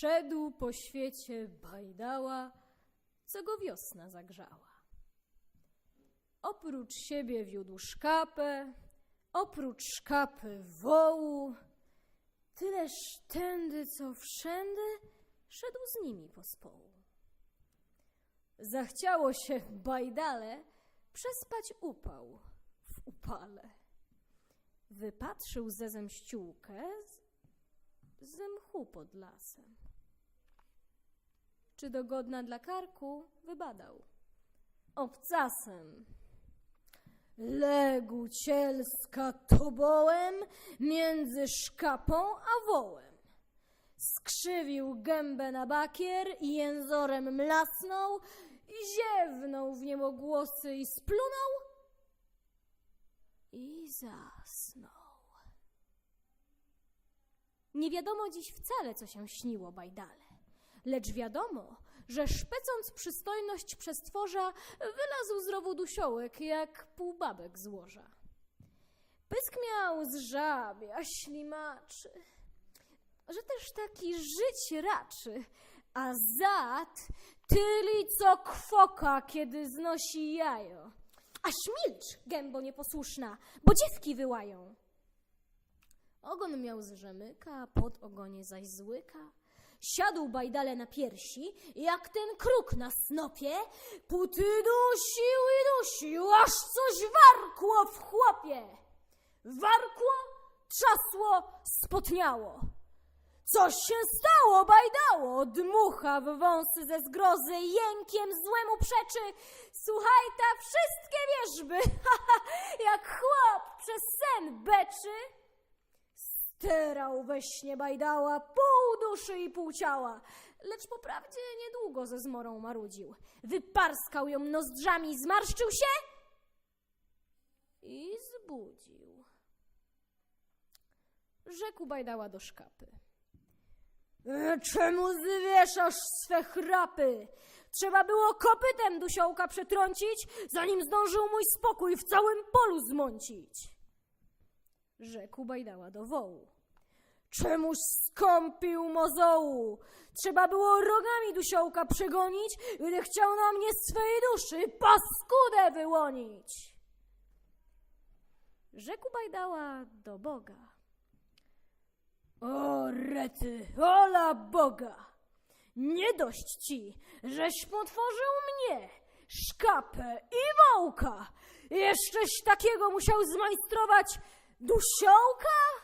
Szedł po świecie bajdała, co go wiosna zagrzała. Oprócz siebie wiódł szkapę, oprócz szkapy wołu, tyleż tędy, co wszędy, szedł z nimi pospołu. Zachciało się bajdale przespać upał w upale. Wypatrzył ze zemściółkę z, z mchu pod lasem. Czy dogodna dla karku? Wybadał. Obcasem. Legł cielska tobołem między szkapą a wołem. Skrzywił gębę na bakier i jęzorem mlasnął i ziewnął w niebo głosy i splunął i zasnął. Nie wiadomo dziś wcale, co się śniło bajdale. Lecz wiadomo, że szpecąc przystojność przestworza, wylazł z rowu dusiołek, jak półbabek z łoża. Pysk miał z żabia, ślimaczy, że też taki żyć raczy, a zad tyli co kwoka, kiedy znosi jajo. Aż milcz, gębo nieposłuszna, bo dziewki wyłają. Ogon miał z rzemyka, pod ogonie zaś złyka. Siadł bajdale na piersi, jak ten kruk na snopie, puty dusił i dusił, aż coś warkło w chłopie. Warkło, trzasło, spotniało. Coś się stało, bajdało, dmucha w wąsy ze zgrozy, jękiem złemu przeczy. Słuchaj ta wszystkie wierzby, jak chłop przez sen beczy. Sterał we śnie bajdała, pół duszy i pół ciała, lecz po prawdzie niedługo ze zmorą marudził. Wyparskał ją nozdrzami, zmarszczył się i zbudził. Rzekł bajdała do szkapy. E, Czemu zwieszasz swe chrapy? Trzeba było kopytem dusiołka przetrącić, zanim zdążył mój spokój w całym polu zmącić. Rzekł bajdała do wołu. Czemuś skąpił mozołu? Trzeba było rogami dusiołka przegonić, gdy chciał na mnie swej duszy paskudę wyłonić. Rzekł bajdała do Boga. O rety, ola Boga! Nie dość ci, żeś potworzył mnie, szkapę i wołka. Jeszcześ takiego musiał zmajstrować dusiołka?